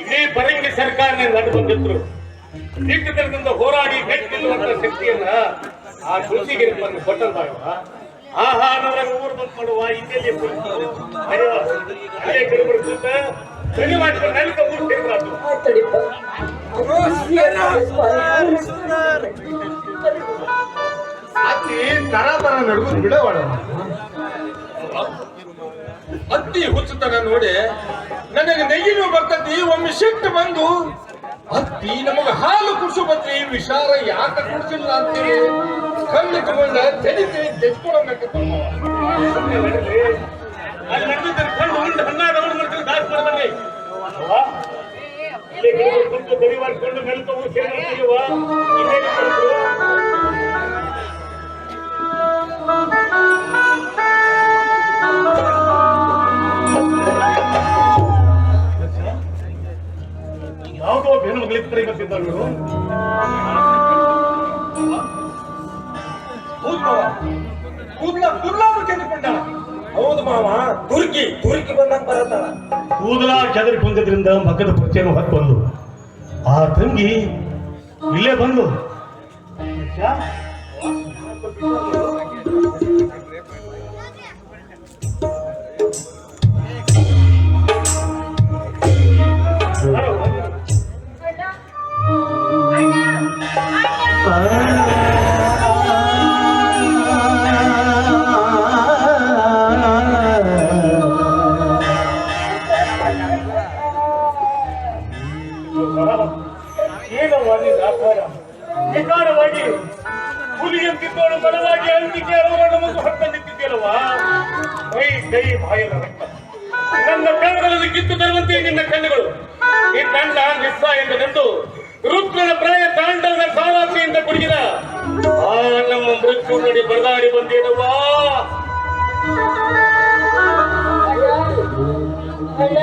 ಇಡೀ ಪರಂಗಿ ಸರ್ಕಾರ ನಡೆದು ಬಂದಿದ್ರು. ದಿಟ್ಟತನದಿಂದ ಹೋರಾಡಿ ಮೆಟ್ಟಿಲ್ಲುವಂತ ಶಕ್ತಿಯನ್ನ ಆ ತುಳಸಿಗೆ ಬಂದು ಕೊಟ್ಟಲ್ವ ಆಹಾರ ಊರು ಬಂದ್ ಮಾಡುವ ಇನ್ನೆಲ್ಲಿ ಕುಳಿತು ಅಲ್ಲೇ ಗಿಡಗಳು ಕೂತ ಸರಿ ಮಾಡ್ಕೊಂಡು ನನಗೆ ಊರು ತರ ತರ ನಡ್ಕೊಂಡು ಬಿಡವಾಡ ಅತ್ತಿ ಹುಚ್ಚುತನ ನೋಡಿ ನನಗೆ ನೆಗಿಲು ಬರ್ತತಿ ಒಮ್ಮೆ ಸಿಟ್ಟು ಬಂದು ಅತ್ತಿ ನಮಗೆ ಹಾಲು ಕುಡಿಸು ಬಂದ್ರಿ ವಿಚಾರ ಯಾಕೆ ಕುಡಿಸಿಲ್ಲ ಅಂತೀರಿ? ಕಣ್ಣು ತಗೊಂಡ ತೆಲಿತೆ ತೆಚ್ಕೊಳಬೇಕು ಅಲ್ಲಿ ನಡೆದಿದ್ದರೆ ಯಾವುದೋ ಬೇನು ಮಗಳಿರ್ತಾರೆ ಇವತ್ತಿದ್ದ ಇವರು ಕೂದ್ಲ ಕುರ್ಲಾದ್ರು ಕೆಂದುಕೊಂಡ ಹೌದು ಮಾವ ತುರ್ಕಿ ತುರ್ಕಿ ಬಂದಾಗ ಬರತ್ತಲ್ಲ ಕೂದಲ ಕೆದರಿ ಕುಂದಿದ್ರಿಂದ ಮಗದ ಪ್ರತ್ಯೇಕ ಹೊತ್ತು ಬಂದು. ಆ ತಂಗಿ ಇಲ್ಲೇ ಬಂದು. ಮೈ ಕೈ ಬಾಯಲ ರಕ್ತ ನನ್ನ ಕಣ್ಣುಗಳಲ್ಲಿ ಕಿತ್ತು ತರುವಂತೆ ನಿನ್ನ ಕಣ್ಣುಗಳು. ಈ ತಂಡ ನಿಸ್ಸಾಯಂದನೆಂದು ರುದ್ರನ ಪ್ರಾಯ ತಾಂಡವನ ಸಾವಾಸಿಯಿಂದ ಕುಡಿಗಿದ ಆ, ನಮ್ಮ ಮೃತ್ಯು ನೋಡಿ ಬರದಾಡಿ ಬಂದೇನವ್ವಾ? ಅಣ್ಣ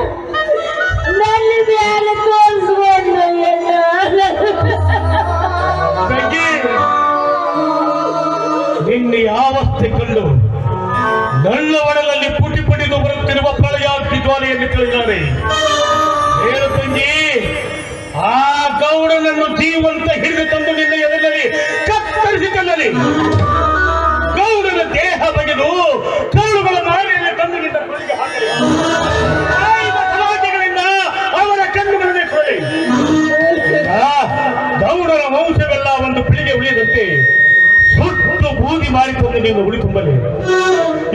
Oh! ಬೂದಿ ಮಾಡಿಕೊಂಡು ನೀನು ಉಳಿ ತುಂಬಲಿ.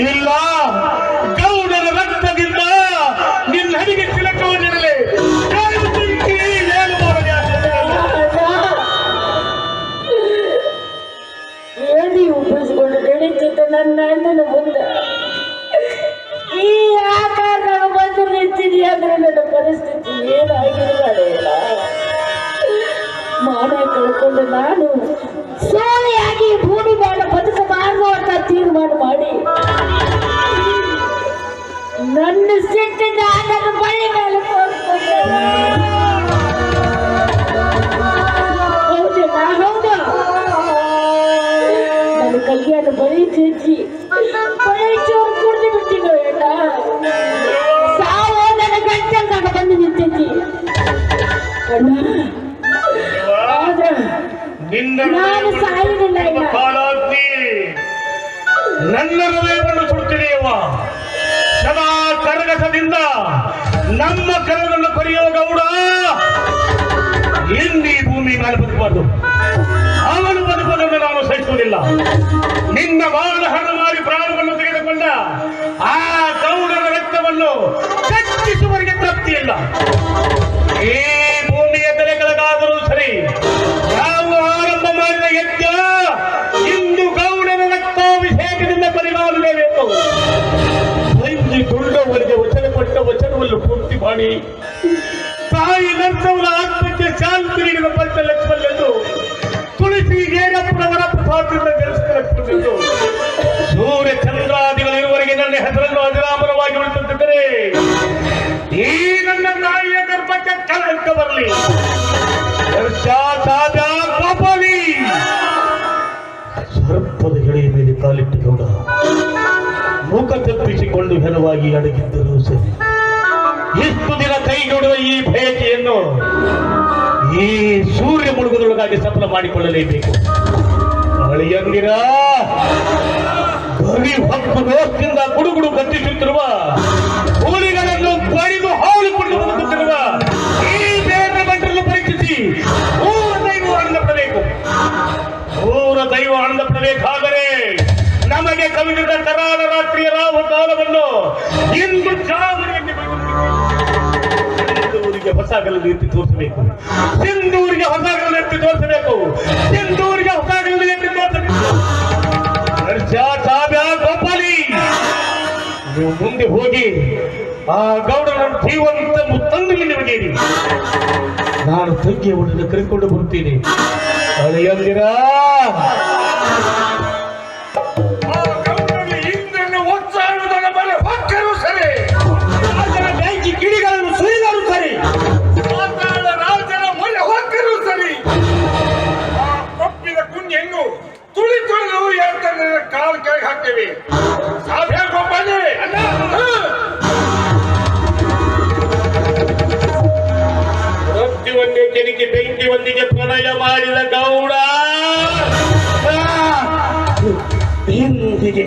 ಇಲ್ಲ ನನ್ನ ಸಿಟ್ಟಿನ ನನ್ನ ಬಳಿ ಮೇಲೆ ತೋರಿಸ್ಕೊಂಡೆ ಹೌದಾ ಹೌದಾ ನನ್ನ ಕೈಯಾದ ಬಳಿ ಚೇಚಿ ಬಳಿ ಚೋರು ಕುಡ್ದು ಬಿಟ್ಟಿನ ಅಣ್ಣ ಸಾವು ನನ್ನ ಗಂಟಲ್ದಾಗ ಬಂದು ನಿಂತೈತಿ ಅಣ್ಣ ಆದ್ರ ನಿನ್ನ ನಾನು ಸಾಯಲಿಲ್ಲ ಇಲ್ಲ. ಕಾಲಾಗ್ನಿ ನನ್ನ ಹೃದಯವನ್ನು ಸುಡುತ್ತಿದೆಯವ್ವ ಸದಾ ಕರಗಸದಿಂದ ನಮ್ಮ ಕರಗಳನ್ನು ಕೊರೆಯುವ ಗೌಡ. ಎಂದೀ ಭೂಮಿ ಮೇಲೆ ಬದುಕಬಾರ್ದು. ಅವನು ಬದುಕುವುದನ್ನು ನಾನು ಸಹಿಸುವುದಿಲ್ಲ. ನಿನ್ನ ಬಾಳ ಹಣ ಮಾಡಿ ಪ್ರಾಣವನ್ನು ತೆಗೆದುಕೊಂಡ ಆ ಗೌಡನ ರಕ್ತವನ್ನು ಕಚ್ಚಿಸುವವರಿಗೆ ತೃಪ್ತಿ ಇಲ್ಲ ಭೂಮಿಯ ದುಳ್ಳವರಿಗೆ ವಚನ ಕೊಟ್ಟ ವಚನವನ್ನು ಪೂರ್ತಿ ಮಾಡಿ. ತಾಯಿ ನಂತರ ಆತ್ಮಕ್ಕೆ ಶಾಂತಿ ನೀಡಿದ ಪಂಚಲಕ್ಷ್ಮಣೆಂದು ತುಳಸಿ ಏರಪ್ಪನವರ ಪ್ರಸಾದದಿಂದ ಗೆಲ್ಲಿಸಿಕೊಳ್ಳುತ್ತಿದ್ದು ಸೂರ್ಯ ಚಂದ್ರಾದಿಗಳಿರುವವರೆಗೆ ನನ್ನ ಹೆಸರನ್ನು ಅಜರಾಮರವಾಗಿ ಉಳಿಸುತ್ತಿದ್ದರೆ ಈ ನನ್ನ ತಾಯಿಯ ಗರ್ಭಕ್ಕೆ ಕಳಂಕ ಬರಲಿ. ಸರ್ಪದ ಎಳೆಯ ಮೇಲೆ ಕಾಲಿಟ್ಟು ಗೌಡ. ತಪ್ಪಿಸಿಕೊಂಡು ಹೆಲವಾಗಿ ಅಡಗಿದ್ದರೂ ಸರಿ. ಇಷ್ಟು ದಿನ ಕೈಗೊಡುವ ಈ ಭೇಟಿಯನ್ನು ಈ ಸೂರ್ಯ ಮುಳುಗುದೊಳಗಾಗಿ ಸಫಲ ಮಾಡಿಕೊಳ್ಳಲೇಬೇಕು. ಅಳಿಯಂದಿರ ಗರಿ ಹತ್ತು ದೋಸ್ತಿಂದ ಗುಡುಗುಡು ಗತ್ತಿಸುತ್ತಿರುವ ಹುಲಿಗಳನ್ನು ಬಡಿದು ಹಾವಳಿಕೊಂಡು ಬದುಕುತ್ತಿರುವ ಈ ಬೇರೆ ಮಂಟರನ್ನು ಪರೀಕ್ಷಿಸಿ ಊರ ದೈವ ಆನಂದ ಪಡಬೇಕು. ಊರ ದೈವ ಆನಂದ ಪಡಬೇಕಾದರೆ ನಮಗೆ ಕವಿದ ಕರಾಳ ಹೊಸ ಗಲ್ಲನ್ನು ಎತ್ತಿ ತೋರಿಸಬೇಕು. ಸಿಂಧೂರಿಗೆ ಹೊಸ ಗಲ್ಲನ್ನು ಎತ್ತಿ ತೋರಿಸಬೇಕು. ಸಿಂಧೂರಿಗೆ ಹೊಸ ಗಲ್ಲನ್ನು ಎತ್ತಿ ತೋರಿಸಬೇಕು. ನೀವು ಮುಂದೆ ಹೋಗಿ ಆ ಗೌಡನನ್ನು ಜೀವಂತ ಮುತ್ತಂದು ನಿಮಗೆ ನಾನು ತಂಗಿಯ ಒಡನೆ ಕರೆದುಕೊಂಡು ಬರುತ್ತೇನೆ. ಅಳೆಯಂದಿರ! ಬೆಂಕಿ ಬೆಂಕಿ ಒಂದಿಗೆ ಪ್ರಣಯ ಮಾಡಿದ ಗೌಡ. ಹಿಂದಿಗೆ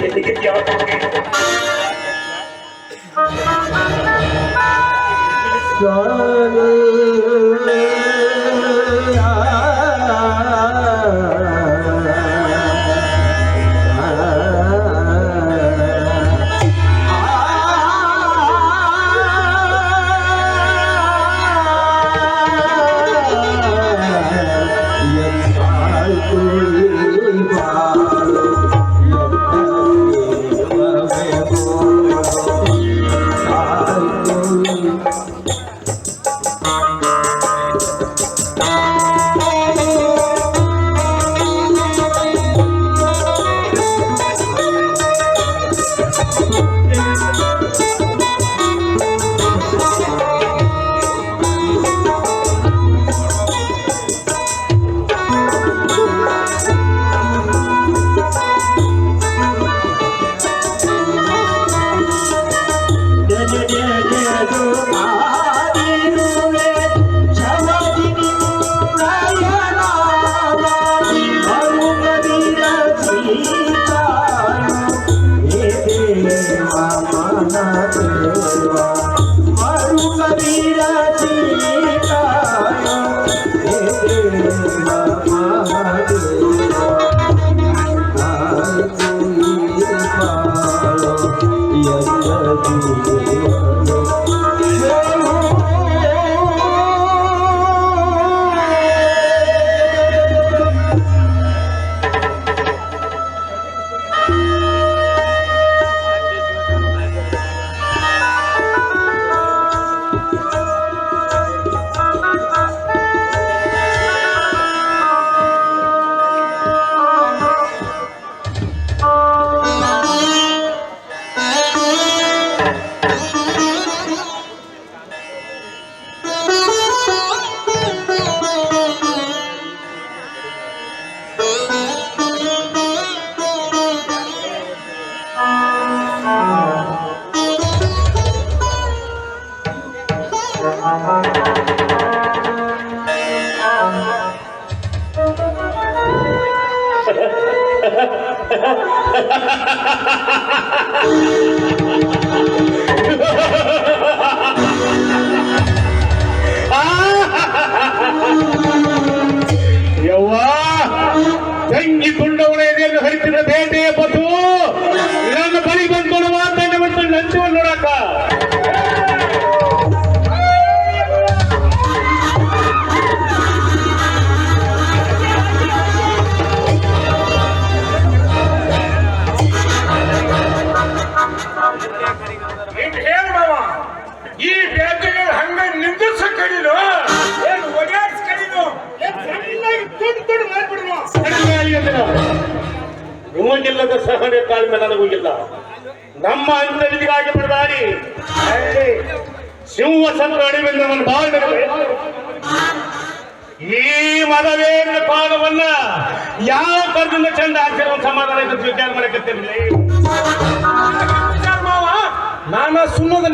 রাখা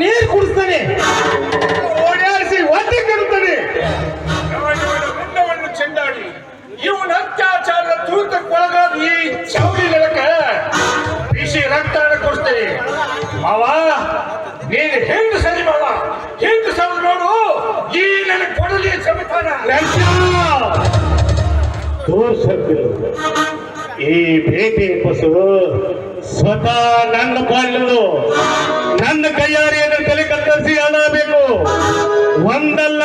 ನೀರು ಕುಡಿಸ್ತಾನೆ. ಓಡಾಡಿಸಿ ಒದ್ದೆ ಕೆಡುತ್ತಾನೆ ಚೆಂಡಾಡಿ. ಇವನ ಅತ್ಯಾಚಾರದ ತೂತಕ್ಕೆ ಒಳಗಾದ ಈ ಚೌರಿ ನೆಲಕ ಬಿಸಿ ರಕ್ತ ಕೊಡ್ತೇನೆ ಮಾವ ನೀನು ಹೆಂಗು ಸರಿ ಮಾವ. ಹೆಂಗು ಸಾವಿರ ನೋಡು. ಈ ನನ್ನ ಕೊಡಲಿ ಸಮಿತಾನ ತೋರ್ಸಕ್ಕಿಲ್ಲ ಈ ಭೇಟಿ ಬಸರು ಸ್ವತಃ ನನ್ನ ಬಾಲ್ಯದು ಕೆಲಸ ಹಣ ಬೇಕು ಒಂದಲ್ಲ.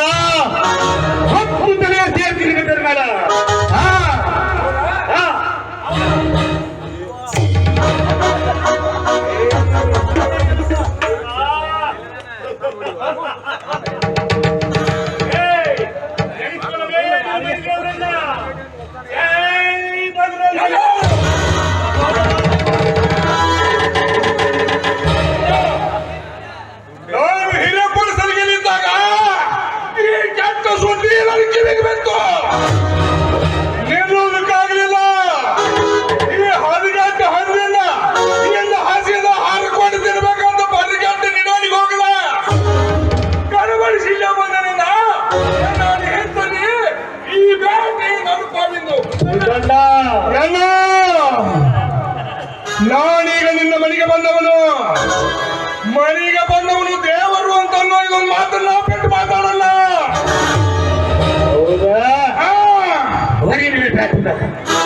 দেখেন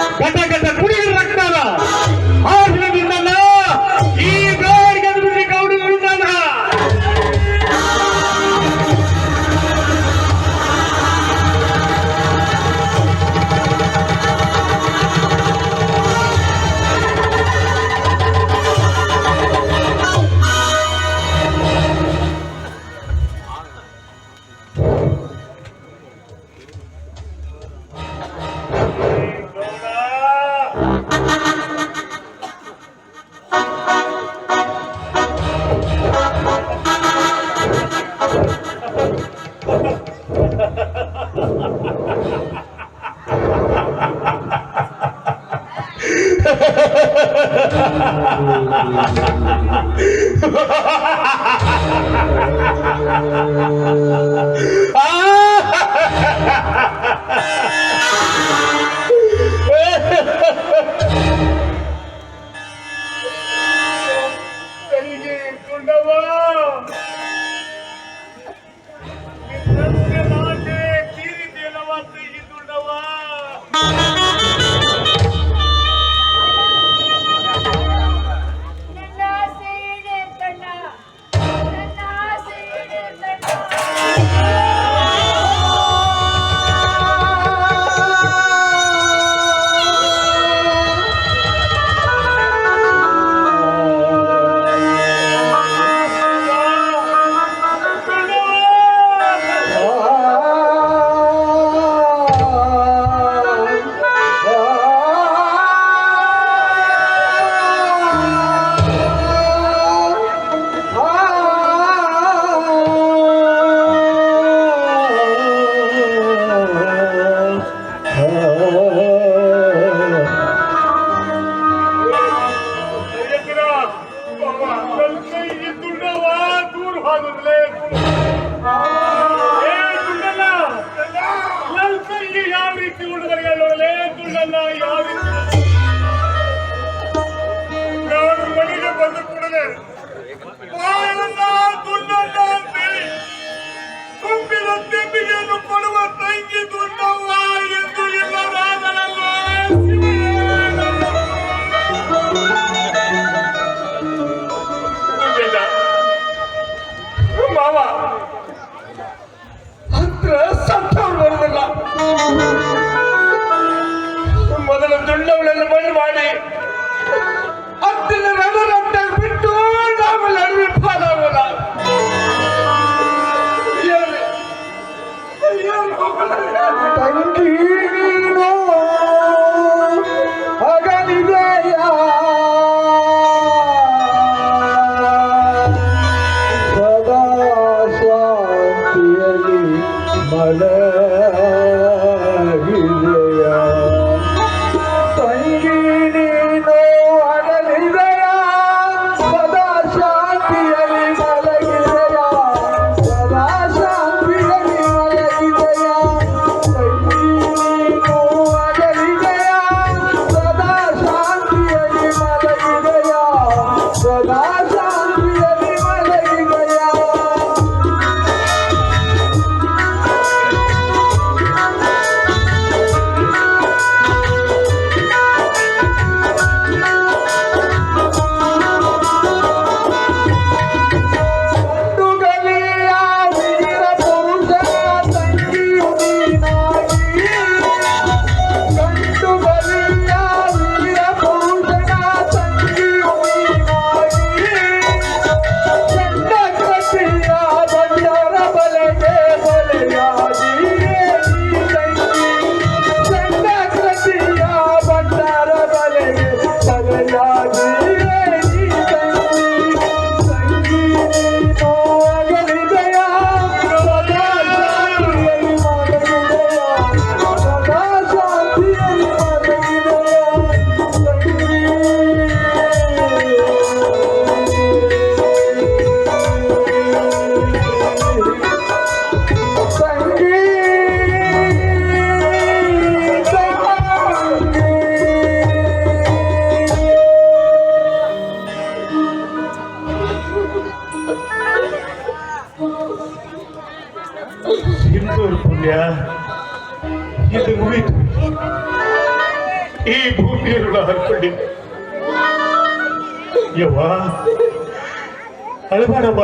My love.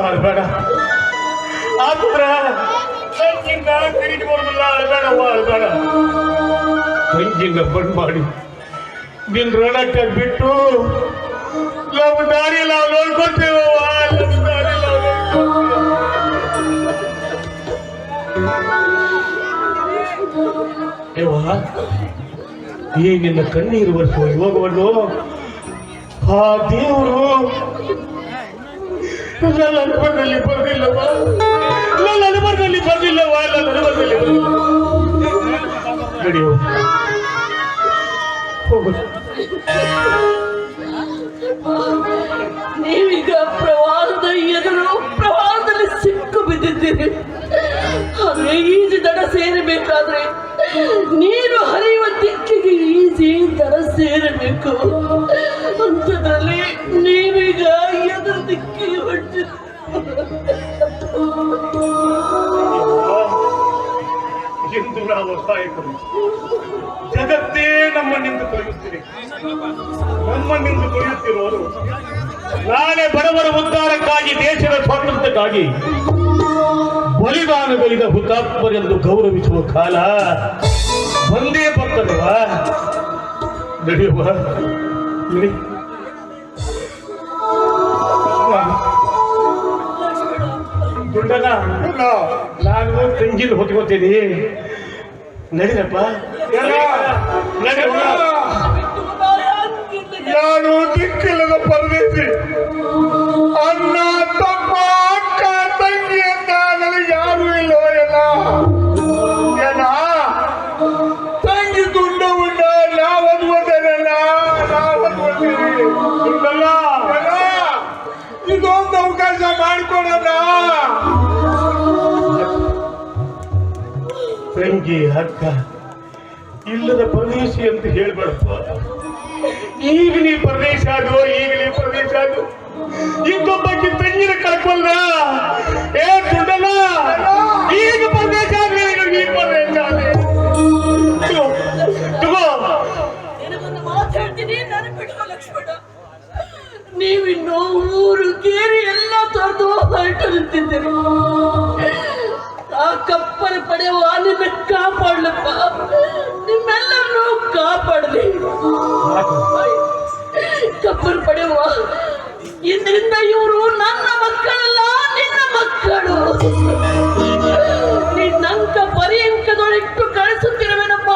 ಅಳಬೇಡ ಆತ್ರ ಸಂಜಿಂದ ತಿರುಗಿ ಬರೋದಿಲ್ಲ ಬೇಡ ಸಂಜಿಂದ ಬಂದ್ ಮಾಡಿ ನಿನ್ ರಣಕ್ಕೆ ಬಿಟ್ಟು ನಮ್ಮ ದಾರಿ ನಾವು ನೋಡ್ಕೊಳ್ತೇವವ್ವ ನಮ್ಮ ದಾರಿ ನಾವು ನೋಡ್ಕೊಳ್ತೇವೆ. ಯವ್ವ ಈ ನಿನ್ನ ಕಣ್ಣೀರು ಬರೆಸುವ ಯೋಗವನ್ನು ಆ ದೇವರು ನನ್ನ ಅನುಭವದಲ್ಲಿ ಬಂದಿಲ್ಲವ ನನ್ನ ಅನುಭವದಲ್ಲಿ ಬಂದಿಲ್ಲವ ನನ್ನ ಅನುಭವದಲ್ಲಿ ಹೋಗು. ನೀವೀಗ ಪ್ರವಾಹದ ಎದುರು ಪ್ರವಾಹದಲ್ಲಿ ಸಿಕ್ಕು ಬಿದ್ದಿದ್ದೀರಿ. ಆದ್ರೆ ಈಜು ದಡ ಸೇರಬೇಕಾದ್ರೆ ನೀರು ಹರಿಯುವ ದಿಕ್ಕಿಗೆ ಈಜಿ ದಡ ಸೇರಬೇಕು. ಅಂಥದ್ರಲ್ಲಿ ದಿಕ್ಕಿಗೆ ಹೊರಟಿದ್ದೀರಿ ಎಂದು ನಾವು ಸಹಾಯಕರು ಜಗತ್ತೇ ನಮ್ಮನ್ನಿಂದ ತೊಲಗುತ್ತೀರಿ ನಮ್ಮನ್ನಿಂದ ತೊಳೆಯುತ್ತಿರುವರು ನಾಳೆ ಬಡವರ ಉದ್ಧಾರಕ್ಕಾಗಿ ದೇಶದ ಸ್ವಾತಂತ್ರ್ಯಕ್ಕಾಗಿ ಬಲಿದಾನಗಳಿದ ಹುತಾತ್ಮರೆಂದು ಗೌರವಿಸುವ ಕಾಲ ಒಂದೇ ಬರ್ತದವ ನಡೆಯುವ ನಾನು ತೆಂಗಿನ ಹೊತ್ಕೋತೀನಿ. ನಡಿರಪ್ಪ ನಡಿಯಪ್ಪ. ನಾನು ದಿಕ್ಕಿಲ್ಲದ ಪರದೇಶಿ. ಅಣ್ಣ ತಂಗಿ ಅಕ್ಕ, ಇಲ್ಲದ ಪರದೇಶಿ ಅಂತ ಹೇಳ್ಬಾರ್ದು. ಈಗ ನೀ ಪ್ರದೇಶ ಅದು ಈಗ ನೀ ಪ್ರದೇಶ ಅದು. ಇನ್ನೊಬ್ಬಕ್ಕೆ ತಂಗಿನ ಕಳ್ಕೊಂಡ ಏ ದುಡ್ಡಲ್ಲ ಈಗ ಪ್ರದೇಶ ಆದ್ರೆ ಈಗ ನೀ ಪ್ರದೇಶ ಆದ್ರೆ? ನೀವಿನ್ನು ಊರು ಕೇರಿ ಎಲ್ಲ ತೊರೆದು ಹೊರಟು ನಿಂತಿದ್ದೀರಿ ಇದರಿಂದ ಇವರು ನನ್ನ ಮಕ್ಕಳಲ್ಲ, ನಿನ್ನ ಮಕ್ಕಳು. ನಿನ್ನಂಕ ಪರ್ಯಂಕದೊಳಿಟ್ಟು ಕಳಿಸುತ್ತಿರುವೆನಪ್ಪ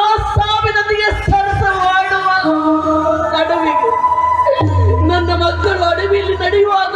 ಸರಸ ಮಾಡುವ. ನಡುವಿಗೆ ನನ್ನ ಮಕ್ಕಳು ಅಡವಿಯಲ್ಲಿ ನಡೆಯುವಾಗ